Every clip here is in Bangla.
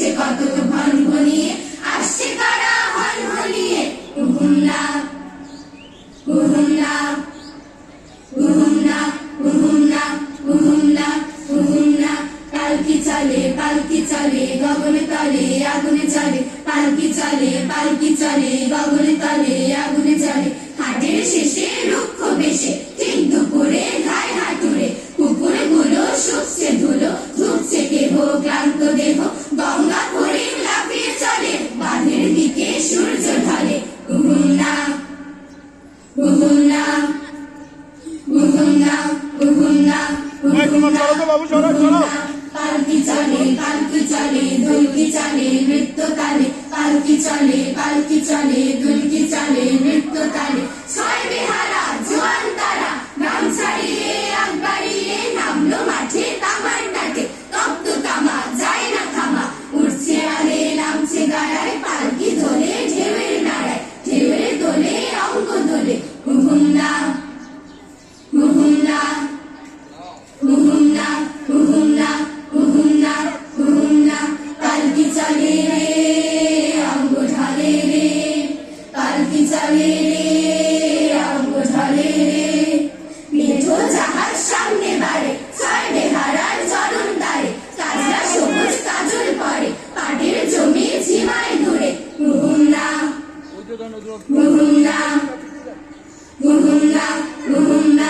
উঠছে কত ভন ভনিয়ে আসছে কারা হল হলিয়ে হুহুমনা হুহুমনা হুহুমনা হুহুমনা হুহুমনা হুহুমনা পালকি চলে পালকি চলে, গগনে তলে, আগুনে চলে পালকি চলে পালকি চলে, গগনে তলে। পালকি চলে পালকি চলে দুলকি চলে নৃত্য তালে পালকি চলে পালকি চলে দুলকি চলে নৃত্য তালে মুহুন্না মুহুন্না মুহুন্না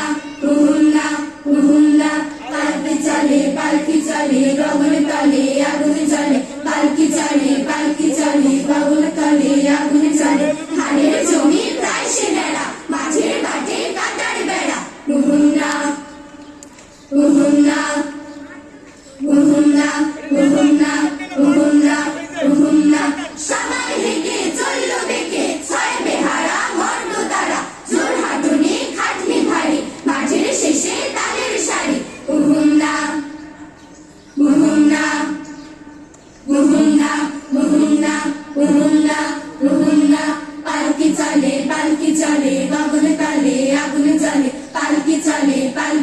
মুহুন্না পালকি চলে পালকি চলে গগন তলে পালকি চলে পালকি চলে গগন তলে আগুন চলে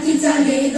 Italy,